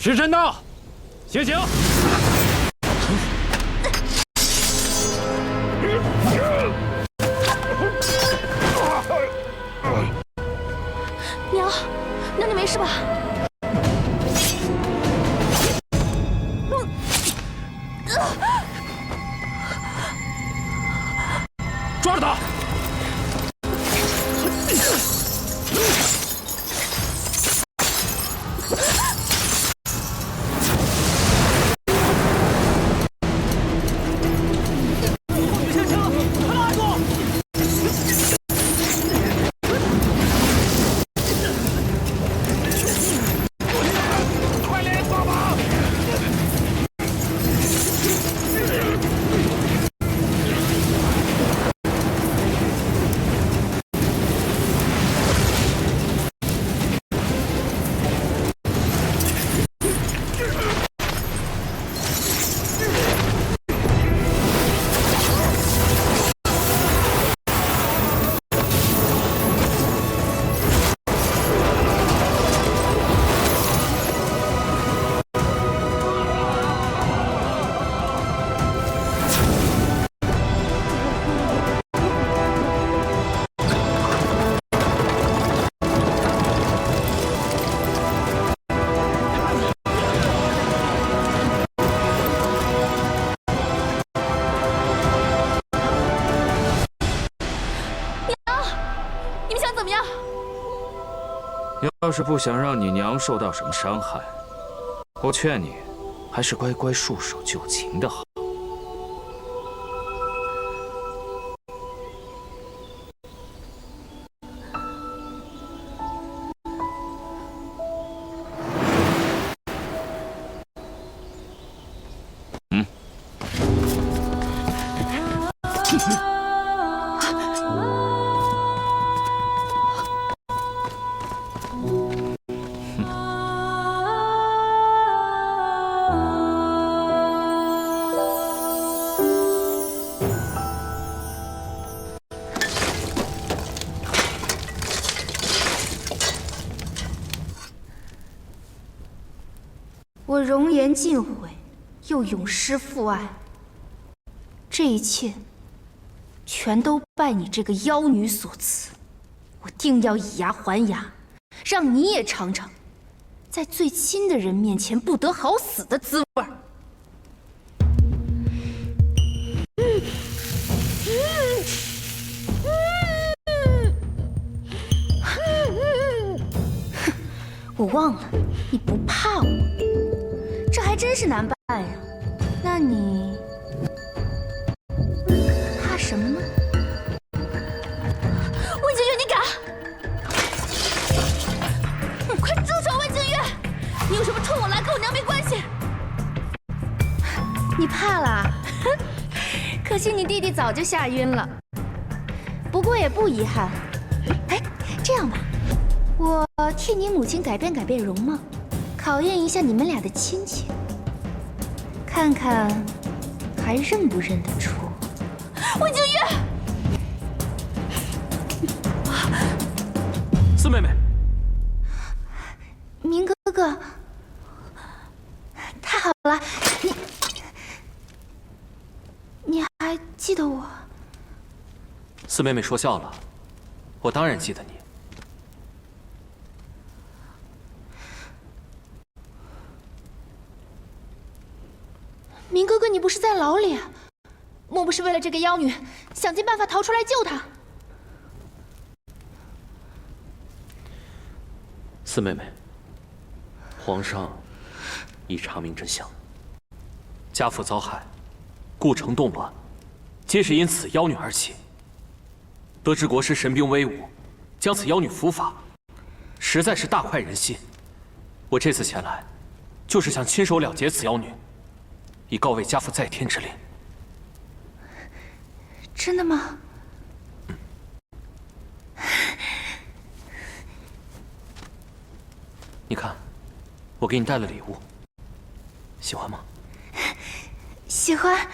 时辰到，醒醒！娘，娘，你没事吧？抓怎么样？要是不想让你娘受到什么伤害，我劝你还是乖乖束手就擒的好。我容颜尽毁，又永失父爱，这一切全都拜你这个妖女所赐。我定要以牙还牙，让你也尝尝，在最亲的人面前不得好死的滋味。哼，我忘了，你不怕我。是难办呀。那你怕什么呢？温景月，你敢？哼快住手！温景月，你有什么冲我来，跟我娘没关系。你怕啦？可惜你弟弟早就吓晕了。不过也不遗憾。哎，这样吧，我替你母亲改变改变容貌。考验一下你们俩的亲情，看看还认不认得出温景月。四妹妹，明哥哥，太好了，你你还记得我？四妹妹说笑了，我当然记得你。明哥哥，你不是在牢里？莫不是为了这个妖女，想尽办法逃出来救她？四妹妹，皇上已查明真相，家父遭害，故城动乱，皆是因此妖女而起。得知国师神兵威武，将此妖女伏法，实在是大快人心。我这次前来，就是想亲手了结此妖女，以告慰家父在天之灵。真的吗？你看，我给你带了礼物，喜欢吗？喜欢。